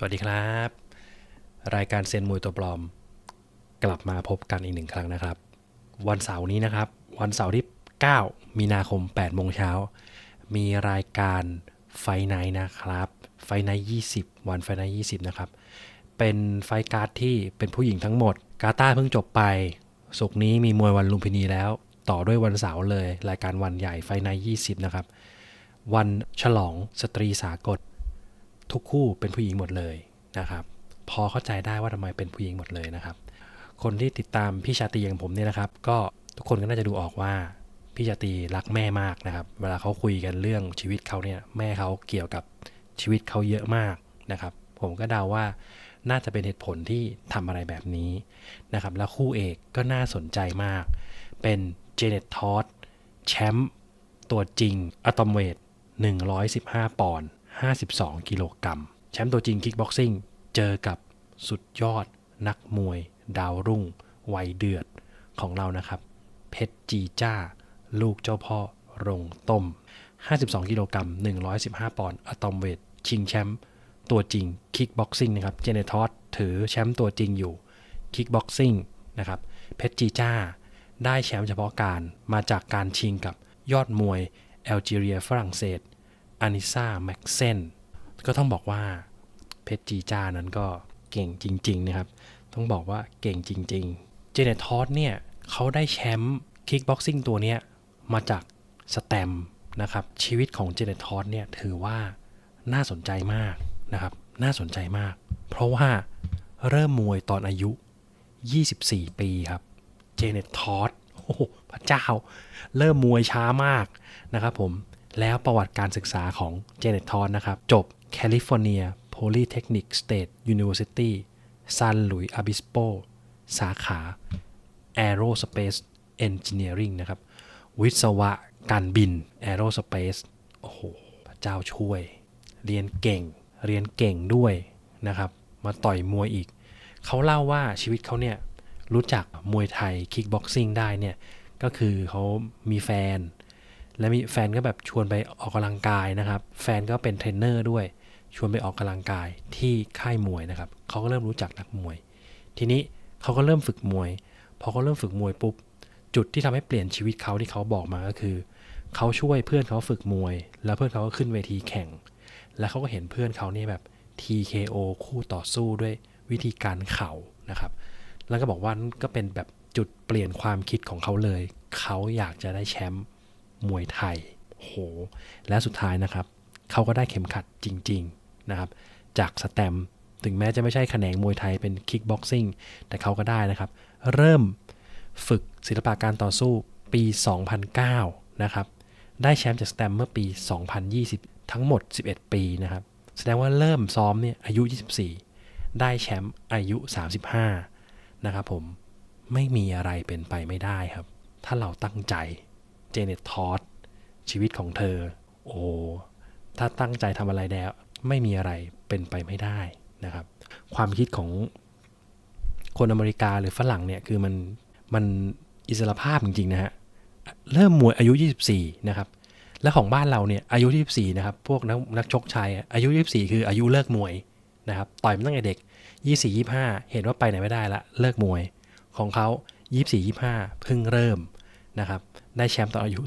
สวัสดีครับ รายการเซยนมวยตัวปลอม กลับมาพบกันอีกหนึ่งครั้งนะครับ วันเสาร์นี้นะครับ วันเสาร์ที่ 9 มีนาคม8โมงเช้า มีรายการไฟไนนะครับ ไฟไน20 วันไฟไน20 นะครับ เป็นไฟการ์ดที่เป็นผู้หญิงทั้งหมด กาตาเพิ่งจบไปสุกนี้มีมวยวันลุมพินีแล้ว ต่อด้วยวันเสาร์เลย รายการวันใหญ่ไฟไน20 นะครับ วันฉลองสตรีสากล ทุกคู่เป็นผู้หญิงหมดเลยนะครับ พอเข้าใจได้ว่าทำไมเป็นผู้หญิงหมดเลยนะครับ คนที่ติดตามพี่ชาตีอย่างผมเนี่ยนะครับ ก็ทุกคนก็น่าจะดูออกว่าพี่ชาตีรักแม่มากนะครับ เวลาเขาคุยกันเรื่องชีวิตเขาเนี่ยแม่เขาเกี่ยวกับชีวิตเขาเยอะมากนะครับ ผมก็เดาว่าน่าจะเป็นเหตุผลที่ทำอะไรแบบนี้นะครับ แล้วคู่เอกก็น่าสนใจมาก เป็นเจเน็ตทอสแชมป์ตัวจริงอะตอมเวท115 ปอนด์ 52 กิโลกรัม แชมป์ตัวจริงคิกบ็อกซิ่งเจอกับสุดยอด นักมวย ดาวรุ่ง วัยเดือดของเรานะครับ เพชรจีจ้า ลูกเจ้าพ่อรงต้ม 52 กิโลกรัม 115 ปอนด์อะตอมเวท ชิงแชมป์ตัวจริงคิกบ็อกซิ่งนะครับ เจเนทอสถือแชมป์ตัวจริงอยู่คิกบ็อกซิ่งนะครับ เพชรจีจ้า ได้แชมป์เฉพาะการมาจากการชิงกับยอดมวยแอลจีเรียฝรั่งเศส อานิซาแม็กเซนก็ต้องบอกว่าเพชรจีจานั้นก็เก่งจริง ๆ นะครับ ต้องบอกว่าเก่งจริง ๆ เจเนทอสเนี่ยเขาได้แชมป์คิกบ็อกซิ่งตัวเนี้ยมาจากสแตมนะครับ ชีวิตของเจเนทอสเนี่ยถือว่าน่าสนใจมากนะครับ น่าสนใจมาก เพราะว่าเริ่มมวยตอนอายุ 24 ปีครับ เจเนตทอสโอ้โหพระเจ้า เริ่มมวยช้ามากนะครับผม แล้วประวัติการศึกษาของเจเน็ตทอสนะครับ จบแคลิฟอร์เนีย Polytechnic State University San Luis Obispo สาขา Aerospace Engineering นะครับ วิศวะการบิน Aerospace โอ้โห พระเจ้าช่วย เรียนเก่ง เรียนเก่งด้วยนะครับ มาต่อยมวยอีก เขาเล่าว่าชีวิตเขาเนี่ย รู้จักมวยไทย คิกบ็อกซิ่งได้เนี่ย ก็คือเขามีแฟน และมีแฟนก็แบบชวนไปออกกำลังกายนะครับ แฟนก็เป็นเทรนเนอร์ด้วย ชวนไปออกกำลังกายที่ค่ายมวยนะครับเขาก็เริ่มรู้จักนักมวย ทีนี้เขาก็เริ่มฝึกมวย พอเขาเริ่มฝึกมวยปุ๊บ จุดที่ทำให้เปลี่ยนชีวิตเขาที่เขาบอกมาก็คือ เขาช่วยเพื่อนเขาฝึกมวย แล้วเพื่อนเขาก็ขึ้นเวทีแข่ง แล้วเขาก็เห็นเพื่อนเขาเนี่ยแบบ TKO คู่ต่อสู้ด้วยวิธีการเข่านะครับ แล้วก็บอกว่านั่นก็เป็นแบบจุดเปลี่ยนความคิดของเขาเลย เขาอยากจะได้แชมป์ มวยไทยโหและสุดท้ายนะครับเขาก็ได้เข็มขัดจริง ๆนะครับ จากสแตมถึงแม้จะไม่ใช่แขนงมวยไทยเป็นคิกบ็อกซิ่งแต่เขาก็ได้นะครับ เริ่มฝึกศิลปะการต่อสู้ปี 2009 นะครับ ได้แชมป์จากสแตมเมื่อปี 2020 ทั้งหมด 11 ปีนะครับ แสดงว่าเริ่มซ้อมเนี่ยอายุ 24 ได้แชมป์อายุ 35 นะครับผมไม่มีอะไรเป็นไปไม่ได้ครับ ถ้าเราตั้งใจ เจเน็ตทอสชีวิตของเธอ โอ้ถ้าตั้งใจทำอะไรแล้ว ไม่มีอะไรเป็นไปไม่ได้นะครับ ความคิดของคนอเมริกาหรือฝรั่งเนี่ยคือมันมันอิสระภาพจริงๆนะฮะเริ่มมวยอายุ 24 นะครับ และของบ้านเราเนี่ยอายุ 24 นะครับ พวกนักนักชกชายอะอายุ 24 คืออายุเลิกมวยนะครับต่อยมาตั้งแต่เด็ก 24 25 เห็นว่าไปไหนไม่ได้ละเลิกมวยของเขา 24 25 เพิ่งเริ่ม นะครับได้แชมป์ตอนอายุ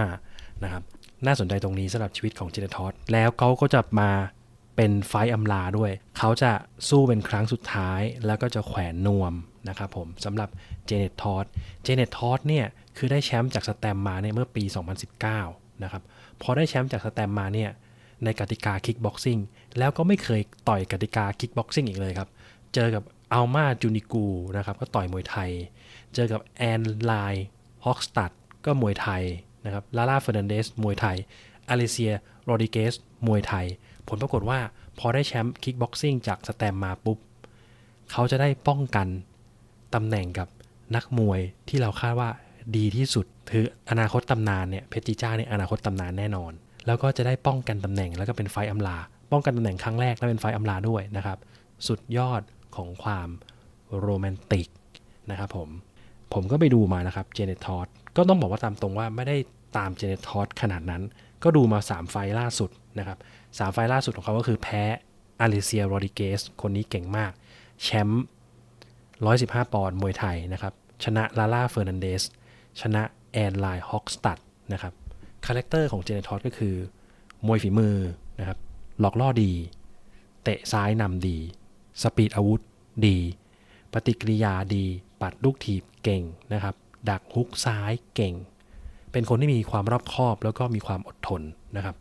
35 นะครับน่าสนใจตรงนี้สำหรับชีวิตของเจเนทอสแล้วเขาก็จะมาเป็นไฟต์อำลาด้วย เขาจะสู้เป็นครั้งสุดท้ายแล้วก็จะแขวนนวมนะครับผมสำหรับเจเนตทอสเจเนตทอสเนี่ยคือได้แชมป์จากสแตมมาเนี่ยเมื่อปี 2019 นะครับพอได้แชมป์จากสแตมมาเนี่ยในกติกาคิกบ็อกซิ่งแล้วก็ไม่เคยต่อยกติกาคิกบ็อกซิ่งอีกเลยครับ เจอกับอัลมาจูนิกูนะครับก็ต่อยมวยไทย เจอกับแอนไลน์ ฮอกสตัดก็มวยไทยนะครับลาลาเฟอร์นันเดสมวยไทยอลิเซียโรดิเกสมวยไทย ผลปรากฏว่าพอได้แชมป์คิกบ็อกซิ่งจากสแตมมาปุ๊บ เขาจะได้ป้องกันตำแหน่งกับนักมวยที่เราคาดว่าดีที่สุดคืออนาคตตำนานเนี่ยเพชรจิจ้าเนี่ยอนาคตตำนานแน่นอน แล้วก็จะได้ป้องกันตำแหน่งแล้วก็เป็นไฟต์อำลา ป้องกันตำแหน่งครั้งแรกแล้วเป็นไฟต์อำลาด้วยนะครับ สุดยอดของความโรแมนติกนะครับผม ผมก็ไปดูมานะครับเจเนทอสก็ต้องบอกว่าตามตรงว่าไม่ได้ตามเจเนทอสขนาดนั้น ก็ดูมา 3 ไฟล์ล่าสุดนะครับสามไฟล์ล่าสุดของเขาก็คือแพ้อาริเซียโรดิเกส คนนี้เก่งมาก แชมป์115 ปอนด์มวยไทยนะครับ ชนะลาล่าเฟอร์นันเดส ชนะแอนไลน์ฮอกสตัดนะครับ คาแรคเตอร์ของเจเนทอสก็คือ มวยฝีมือนะครับ หลอกล่อดี เตะซ้ายนำดี สปีดอาวุธดี ปฏิกิริยาดี ปัดลูกถีบ เก่งนะครับ ดักฮุกซ้ายเก่ง เป็นคนที่มีความรอบคอบ แล้วก็มีความอดทนนะครับ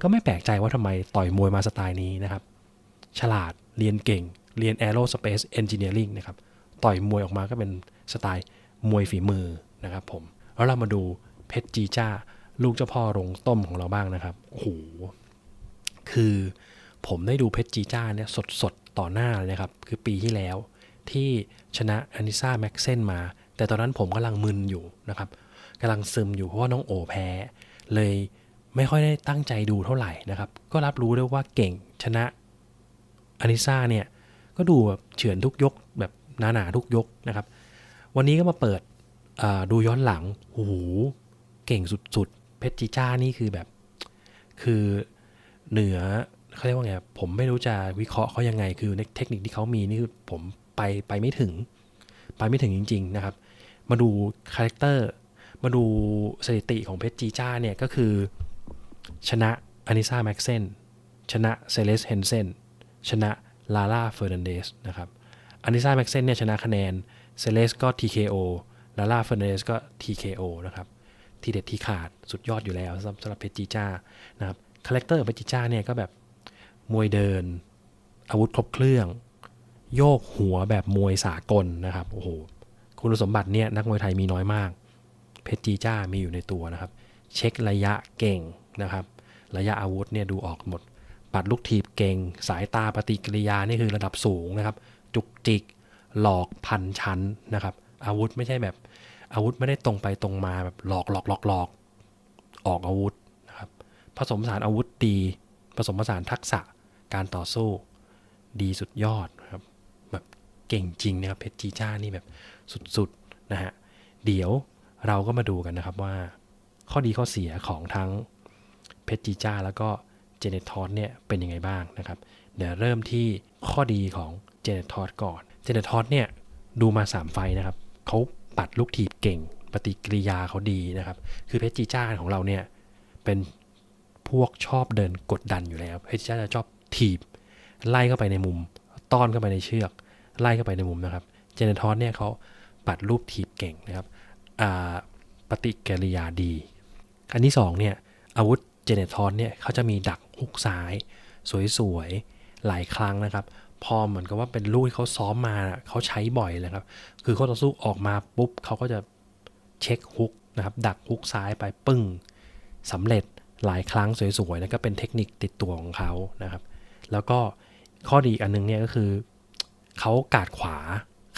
ก็ไม่แปลกใจว่าทำไมต่อยมวยมาสไตล์นี้นะครับ ฉลาดเรียนเก่ง เรียน Aerospace Engineering นะครับ ต่อยมวยออกมาก็เป็นสไตล์มวยฝีมือนะครับผม แล้วเรามาดูเพชรจีจ้า ลูกเจ้าพ่อโรงต้มของเราบ้างนะครับ โอ้โห คือผมได้ดูเพชรจีจ้าเนี่ยสดๆ ต่อหน้าเลยนะครับ คือปีที่แล้ว ที่ชนะอานิซาแม็กเซนมา แต่ตอนนั้นผมกำลังมึนอยู่นะครับกำลังซึมอยู่เพราะว่าน้องโอแพ้ เลยไม่ค่อยได้ตั้งใจดูเท่าไหร่นะครับ ก็รับรู้ได้ว่าเก่งชนะอานิซาเนี่ย ก็ดูแบบเฉือนทุกยกแบบหนาๆทุกยกนะครับ วันนี้ก็มาเปิดดูย้อนหลังโอ้โหเก่งสุดๆ เพชรจีจ้านี่คือแบบ คือเหนือเขาเรียกว่าไงผมไม่รู้จะวิเคราะห์เขายังไง คือในเทคนิคที่เขามีนี่คือผม ไปไปไม่ถึง ไปไม่ถึงจริง ๆ นะครับ มาดูคาแรคเตอร์มาดูสถิติของเพชรจีจ้าเนี่ยก็คือ ชนะอานิซาแม็กเซนชนะเซเลสเฮนเซนชนะลาลาเฟอร์นันเดสนะครับอานิซาแม็กเซนเนี่ยชนะคะแนนเซเลสก็ TKO ลาลาเฟอร์นันเดสก็ TKO นะครับทีเด็ดที่ขาดสุดยอดอยู่แล้วสำสำหรับเพชรจีจ้านะครับคาแรคเตอร์ของเพชรจีจ้าเนี่ยก็แบบมวยเดิน อาวุธครบเครื่อง โยกหัวแบบมวยสากลนะครับโอ้โหคุณสมบัติเนี่ยนักมวยไทยมีน้อยมาก เพชรจีจ้ามีอยู่ในตัวนะครับ เช็คระยะเก่งนะครับ ระยะอาวุธเนี่ยดูออกหมด ปัดลูกทีบเก่ง สายตาปฏิกิริยานี่คือระดับสูงนะครับ จุกจิก หลอกพันชั้นนะครับ อาวุธไม่ใช่แบบอาวุธไม่ได้ตรงไปตรงมาแบบหลอกหลอกหลอกหลอกออกอาวุธนะครับ ผสมผสานอาวุธดี ผสมผสานทักษะการต่อสู้ ดีสุดยอดครับ เก่งจริงนะครับเพชรจีจ้านี่แบบสุดๆนะฮะเดี๋ยวเราก็มาดูกันนะครับว่า ข้อดีข้อเสียของทั้งเพชรจีจ้าแล้วก็เจเนทอสเนี่ยเป็นยังไงบ้างนะครับ เดี๋ยวเริ่มที่ข้อดีของเจเนทอสก่อนเจเนทอสเนี่ยดูมา 3 ไฟนะครับเขาปัดลูกถีบเก่ง ปฏิกิริยาเขาดีนะครับ คือเพชรจีจ้าของเราเนี่ยเป็นพวกชอบเดินกดดันอยู่แล้วเพชรจีจ้าจะชอบถีบไล่เข้าไปในมุม ต้อนเข้าไปในเชือก ไล่เข้าไปในมุมนะครับเจเนทอสเนี่ยเขาปัดรูปถีบเก่งนะครับปฏิกิริยาดี อันที่สองเนี่ยอาวุธเจเนทอนเนี่ยเขาจะมีดักฮุกซ้าย สวยๆ หลายครั้งนะครับ พอเหมือนกับว่าเป็นลูกที่เขาซ้อมมาเขาใช้บ่อยเลยครับ คือเขาต่อสู้ออกมาปุ๊บเขาก็จะเช็คฮุกนะครับ ดักฮุกซ้ายไปปึ้งสำเร็จหลายครั้งสวยๆแล้วก็เป็นเทคนิคติดตัวของเขานะครับ แล้วก็ข้อดีอีกอันนึงเนี่ยก็คือ เขากาดขวา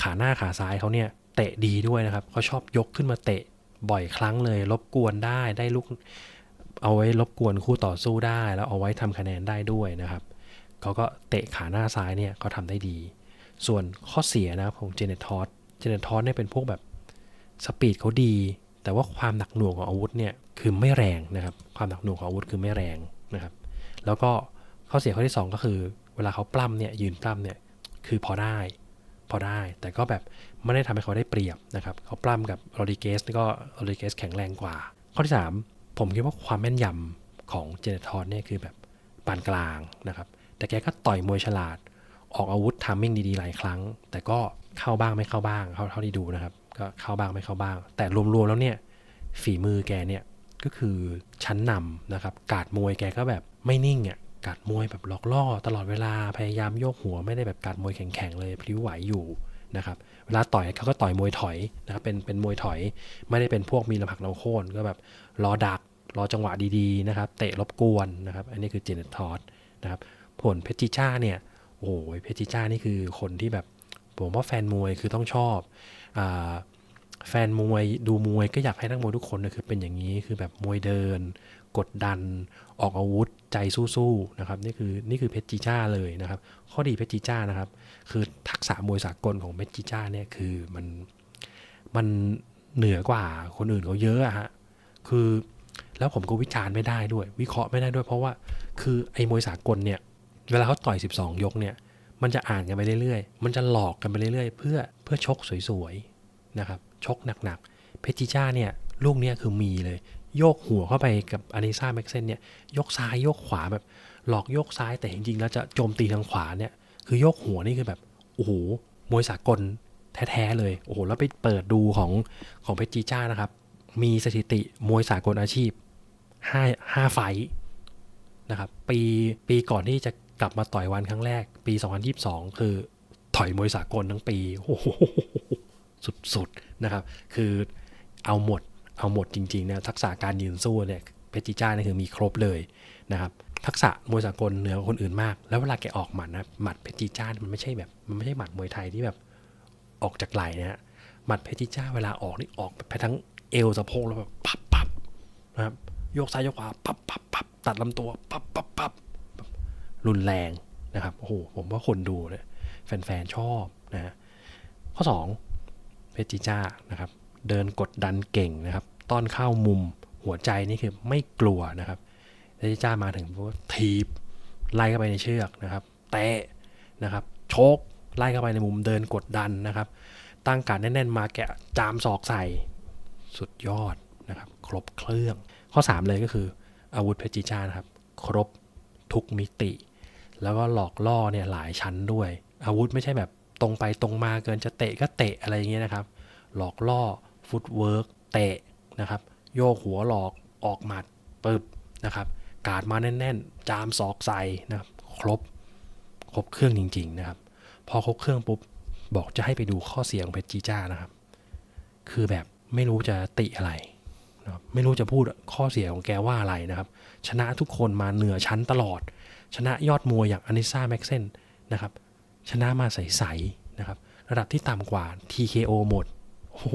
ขาหน้าขาซ้ายเขาเนี่ยเตะดีด้วยนะครับเขาชอบยกขึ้นมาเตะบ่อยครั้งเลย รบกวนได้ได้ลูกเอาไว้รบกวนคู่ต่อสู้ได้ แล้วเอาไว้ทำคะแนนได้ด้วยนะครับเขาก็เตะขาหน้าซ้ายเนี่ยเขาทำได้ดี ส่วนข้อเสียนะครับของเจเนทอสเจเนทอสเนี่ยเป็นพวกแบบสปีดเขาดี แต่ว่าความหนักหน่วงของอาวุธเนี่ยคือไม่แรงนะครับ ความหนักหน่วงของอาวุธคือไม่แรงนะครับ แล้วก็ข้อเสียข้อที่สองก็คือ เวลาเขาปล้ำเนี่ยยืนปล้ำเนี่ย คือพอได้ พอได้ แต่ก็แบบไม่ได้ทำให้เขาได้เปรียบนะครับ เขาปล้ำกับโรดิเกสก็โรดิเกสแข็งแรงกว่า ข้อที่ 3 ผมคิดว่าความแม่นยำของเจเนทอนเนี่ยคือแบบปานกลางนะครับ แต่แกก็ต่อยมวยฉลาด ออกอาวุธทามมิ่งดีๆหลายครั้ง แต่ก็เข้าบ้างไม่เข้าบ้างเท่าเท่าที่ดูนะครับ ก็เข้าบ้างไม่เข้าบ้าง แต่รวมๆแล้วเนี่ยฝีมือแกเนี่ยก็คือชั้นนำนะครับ กาดมวยแกก็แบบไม่นิ่งอะ กาดมวยแบบหลอกล่อตลอดเวลาพยายามโยกหัวไม่ได้แบบกาดมวยแข็งๆเลยพลิ้วไหวอยู่นะครับเวลาต่อยเขาก็ต่อยมวยถอยนะครับเป็นเป็นมวยถอย ไม่ได้เป็นพวกมีลำผักลำโค่นก็แบบรอดักรอจังหวะดีๆนะครับเตะรบกวนนะครับอันนี้คือเจเนตทอสนะครับผลเพชรจิจ้าเนี่ยโอ้ยเพชรจิจ้านี่คือคนที่แบบผมว่าแฟนมวยคือต้องชอบอาแฟนมวยดูมวยก็อยากให้นักมวยทุกคนนะคือเป็นอย่างนี้คือแบบมวยเดิน กดดัน ออกอาวุธใจสู้ๆนะครับนี่คือนี่คือเพชรจีจ้าเลยนะครับ ข้อดีเพชรจีจ้านะครับ คือทักษะมวยสากลของเพชรจีจ้าเนี่ยคือมันมันเหนือกว่าคนอื่นเขาเยอะอะฮะคือแล้วผมก็วิจารณ์ไม่ได้ด้วย วิเคราะห์ไม่ได้ด้วย เพราะว่าคือไอ้มวยสากลเนี่ยเวลาเขาต่อย 12 ยกเนี่ย มันจะอ่านกันไปเรื่อยๆ มันจะหลอกกันไปเรื่อยๆ เพื่อเพื่อชกสวยๆนะครับ ชกหนักๆ เพชรจิจ้าเนี่ยลูกเนี้ยคือมีเลย โยกหัวเข้าไปกับอานิซาแม็กเซนเนี่ยยกซ้ายโยกขวาแบบหลอกโยกซ้ายแต่จริงๆแล้วจะโจมตีทางขวาเนี่ยคือโยกหัวนี่คือแบบโอ้โหมวยสากลแท้ๆเลยโอ้โหแล้วไปเปิดดูของของเพชรจีจ้านะครับ มีสถิติมวยสากลอาชีพห้าห้าไฟท์นะครับปีปีก่อนที่จะกลับมาต่อยวันครั้งแรก ปี 2022 คือถอยมวยสากลทั้งปีโอ้โหสุดๆนะครับ คือเอาหมด เอาหมดจริงๆเนี่ยทักษะการยืนสู้เนี่ยเพชรจีจ้าเนี่ยคือมีครบเลยนะครับทักษะมวยสากลเหนือคนอื่นมาก แล้วเวลาแกออกหมัดนะหมัดเพชรจีจ้ามันไม่ใช่แบบมันไม่ใช่หมัดมวยไทยที่แบบออกจากไหล่นะฮะหมัดเพชรจีจ้าเวลาออกนี่ออกไปทั้งเอวสะโพกแล้วแบบปับปับนะครับโยกซ้ายโยกขวาปับปับปับตัดลำตัวปับปับปับรุนแรงนะครับโอ้โหผมว่าคนดูเนี่ยแฟนๆชอบนะฮะข้อ 2 เพชรจีจ้านะครับ เดินกดดันเก่งนะครับ ต้อนเข้ามุมหัวใจนี่คือไม่กลัวนะครับเพชรจีจ้ามาถึงปุ๊บทีบไล่เข้าไปในเชือกนะครับเตะนะครับโชกไล่เข้าไปในมุมเดินกดดันนะครับ ตั้งการแน่นๆมาแกะจามศอกใส่สุดยอดนะครับ ครบเครื่อง ข้อ 3 เลยก็คือ อาวุธเพชรจีจ้านะครับ ครบทุกมิติ แล้วก็หลอกล่อเนี่ยหลายชั้นด้วย อาวุธไม่ใช่แบบตรงไปตรงมาเกินจะเตะก็เตะอะไรอย่างเงี้ยนะครับ หลอกล่อ ฟุตเวิร์กเตะนะครับ โยกหัวหลอกออกหมัดปึบนะครับกาดมาแน่น ๆ จามศอกใส่นะครับครบครบเครื่องจริง ๆ นะครับ พอครบเครื่องปุ๊บบอกจะให้ไปดูข้อเสียของเพชรจีจ้านะครับ คือแบบไม่รู้จะติอะไรนะครับไม่รู้จะพูดข้อเสียของแกว่าอะไรนะครับ ชนะทุกคนมาเหนือชั้นตลอด ชนะยอดมวยอย่างอานิซ่าแม็กเซนนะครับ ชนะมาใสๆนะครับ ระดับที่ต่ำกว่า TKO หมด โอ้โห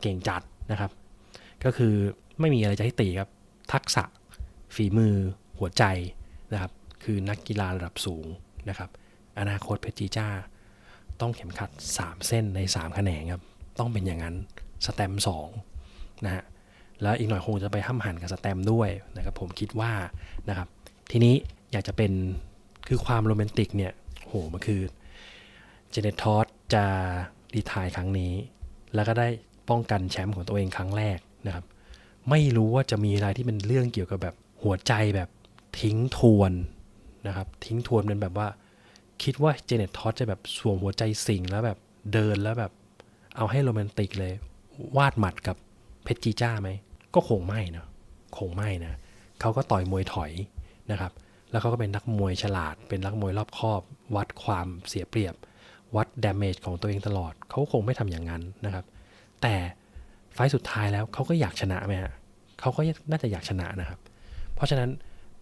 เก่งจัดนะครับ ก็คือไม่มีอะไรจะให้ตีครับ ทักษะ ฝีมือ หัวใจนะครับ คือนักกีฬาระดับสูงนะครับ อนาคตเพชรจีจ้า ต้องเข็มขัด 3 เส้นใน 3 แขนงครับ ต้องเป็นอย่างนั้น สแตม2นะฮะ แล้วอีกหน่อยคงจะไปห้ำหันกับสแตมด้วยนะครับ ผมคิดว่านะครับ ทีนี้อยากจะเป็นคือความโรแมนติกเนี่ยโหมันคือเจเนตทอสจะรีทายครั้งนี้ แล้วก็ได้ ป้องกันแชมป์ของตัวเองครั้งแรกนะครับ ไม่รู้ว่าจะมีอะไรที่เป็นเรื่องเกี่ยวกับแบบหัวใจแบบทิ้งทวนนะครับ ทิ้งทวนเป็นแบบว่า คิดว่าเจเน็ตทอสจะแบบสวมหัวใจสิงแล้วแบบเดินแล้วแบบ เอาให้โรแมนติกเลย วาดหมัดกับเพชรจีจ้าไหม ก็คงไม่นะคงไม่นะเขาก็ต่อยมวยถอยนะครับ แล้วเขาก็เป็นนักมวยฉลาด เป็นนักมวยรอบคอบ วัดความเสียเปรียบ วัดดาเมจของตัวเองตลอด เขาคงไม่ทำอย่างนั้นนะครับ แต่ไฟสุดท้ายแล้วเขาก็อยากชนะไหมฮะเขาก็น่าจะอยากชนะนะครับ เพราะฉะนั้น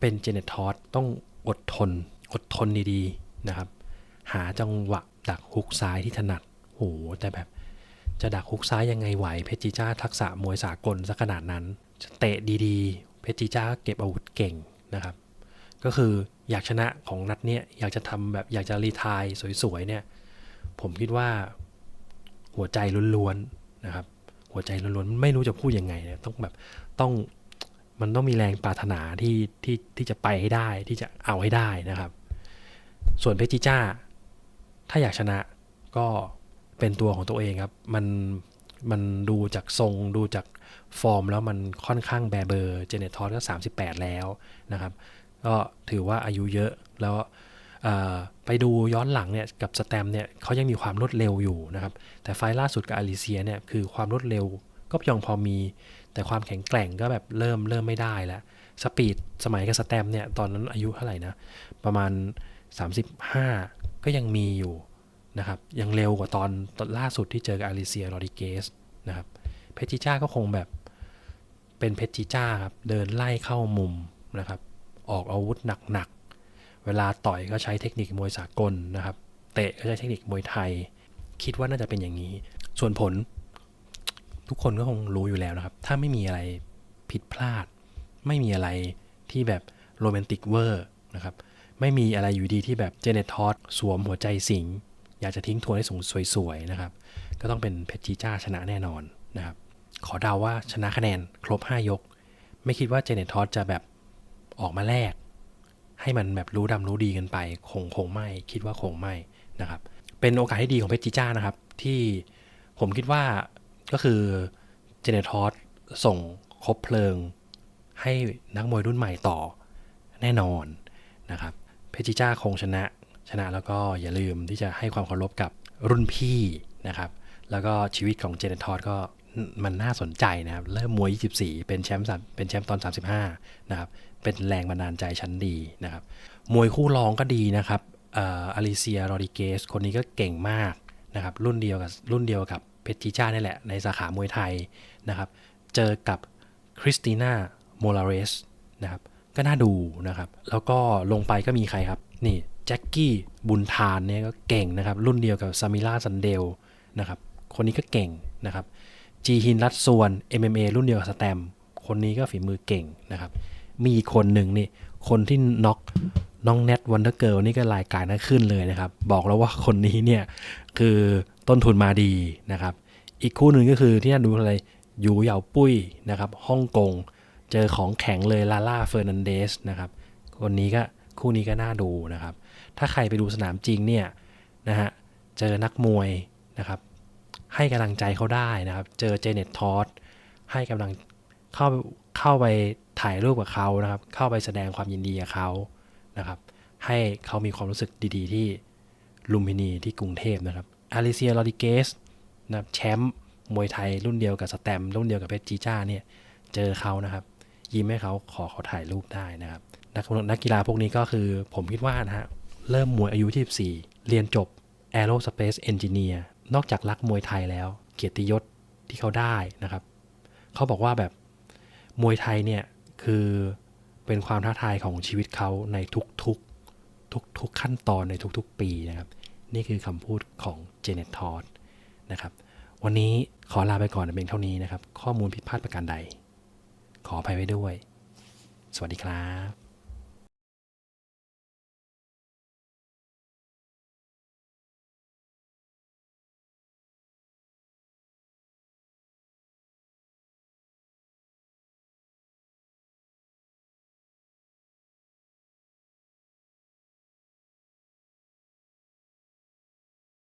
เป็นเจเนตทอสต้องอดทน อดทนดีๆนะครับ หาจังหวะดักฮุกซ้ายที่ถนัดโหแต่แบบจะดักฮุกซ้ายยังไงไหว เพชรจีจ้าทักษะมวยสากลซะขนาดนั้น จะเตะดีๆ เพชรจีจ้าเก็บอาวุธเก่งนะครับ ก็คืออยากชนะของนัดเนี้ยอยากจะทำแบบอยากจะรีไทายสวยๆเนี่ย ผมคิดว่าหัวใจล้วนๆ นะครับ หัวใจล้วนๆไม่รู้จะพูดยังไงนี่ยต้องแบบต้องมันต้องมีแรงปรารถนาที่ที่ที่จะไปให้ได้ที่จะเอาให้ได้นะครับ ส่วนเพชรจิจ้า ถ้าอยากชนะก็เป็นตัวของตัวเองครับ มันมันดูจากทรงดูจากฟอร์มแล้วมันค่อนข้างแบเบอร์เจเนตทอสก็ 38 แล้วนะครับ ก็ถือว่าอายุเยอะแล้ว ไปดูย้อนหลังเนี่ยกับสแตมเนี่ยเขายังมีความรวดเร็วอยู่นะครับ แต่ไฟล์ล่าสุดกับอลิเซียเนี่ยคือความรวดเร็วก็ยังพอมี แต่ความแข็งแกร่งก็แบบเริ่มเริ่มไม่ได้แล้วสปีดสมัยกับสแตมเนี่ยตอนนั้นอายุเท่าไหร่นะ ประมาณ 35 ก็ยังมีอยู่นะครับ ยังเร็วกว่าตอนตอนล่าสุดที่เจอกับอาริเซียโรดิเกสนะครับเพชรจิจ้าก็คงแบบเป็นเพชรจิจ้าครับเดินไล่เข้ามุมนะครับ ออกอาวุธหนักๆ เวลาต่อยก็ใช้เทคนิคมวยสากลนะครับ เตะก็ใช้เทคนิคมวยไทย คิดว่าน่าจะเป็นอย่างนี้ ส่วนผล ทุกคนก็คงรู้อยู่แล้วนะครับ ถ้าไม่มีอะไรผิดพลาด ไม่มีอะไรที่แบบโรแมนติกเวอร์นะครับ ไม่มีอะไรอยู่ดีที่แบบเจเนตทอสสวมหัวใจสิงอยากจะทิ้งทวนให้สูงสวยๆนะครับ ก็ต้องเป็นเพชรจีจ้าชนะแน่นอนนะครับ ขอเดาว่าชนะคะแนนครบ 5 ยก ไม่คิดว่าเจเนตทอสจะแบบออกมาแลก ให้มันแบบรู้ดำรู้ดีกันไป คงคงไม่คิดว่าคงไม่นะครับ เป็นโอกาสที่ดีของเพชรจิจ้านะครับ ที่ผมคิดว่าก็คือเจเนทอสส่งคบเพลิง ให้นักมวยรุ่นใหม่ต่อแน่นอนนะครับ เพชรจิจ้าคงชนะชนะแล้วก็อย่าลืมที่จะให้ความเคารพกับรุ่นพี่นะครับ แล้วก็ชีวิตของเจเนทอสก็ มันน่าสนใจนะครับ เริ่มมวย 24 เป็นแชมป์เป็นแชมป์ตอน 35 นะครับ เป็นแรงบันดาลใจชั้นดีนะครับ มวยคู่รองก็ดีนะครับอ่ออลิเซียโรดิเกส คนนี้ก็เก่งมากนะครับ รุ่นเดียวกับรุ่นเดียวกับเพชรจิจ้านี่แหละ ในสาขามวยไทยนะครับ เจอกับคริสติน่าโมลาเรสนะครับ ก็น่าดูนะครับ แล้วก็ลงไปก็มีใครครับ นี่แจ็คกี้บุญทานเนี่ยก็เก่งนะครับ รุ่นเดียวกับซามิล่าซันเดลนะครับ คนนี้ก็เก่งนะครับ จีฮินรัตส่วน MMA รุ่นเดียวกับสแตม คนนี้ก็ฝีมือเก่งนะครับ มีคนหนึ่งนี่ คนที่น็อกน้องเน็ตวันเดอร์เกิลนี่ก็รายการนั้นขึ้นเลยนะครับ บอกแล้วว่าคนนี้เนี่ย คือต้นทุนมาดีนะครับ อีกคู่หนึ่งก็คือที่น่าดูอะไรยูเหยาปุ้ยนะครับฮ่องกง เจอของแข็งเลยลาล่าเฟอร์นันเดสนะครับคนนี้ก็คู่นี้ก็น่าดูนะครับ ถ้าใครไปดูสนามจริงเนี่ยนะฮะเจอนักมวยนะครับ ให้กำลังใจเขาได้นะครับ เจอเจเน็ตทอสให้กำลังเข้าเข้าไปถ่ายรูปกับเขานะครับ เข้าไปแสดงความยินดีกับเขานะครับ ให้เขามีความรู้สึกดีๆ ที่ลุมพินีที่กรุงเทพนะครับอาริเซียโรดิเกสนะแชมป์มวยไทยรุ่นเดียวกับสแตมรุ่นเดียวกับเพชรจีจ้าเนี่ยเจอเขานะครับ ยิ้มให้เขาขอเขาถ่ายรูปได้นะครับ นักนักกีฬาพวกนี้ก็คือผมคิดว่านะฮะเริ่มมวยอายุ 24 เรียนจบ Aerospace Engineer นอกจากรักมวยไทยแล้ว เกียรติยศที่เขาได้นะครับ เขาบอกว่าแบบมวยไทยเนี่ยคือเป็นความท้าทายของชีวิตเขาในทุกๆ ทุกๆขั้นตอนในทุกๆ ปีนะครับ นี่คือคำพูดของเจเน็ตทอดนะครับ วันนี้ขอลาไปก่อนเพียงเท่านี้นะครับ ข้อมูลผิดพลาดประการใด ขออภัยไว้ด้วย สวัสดีครับ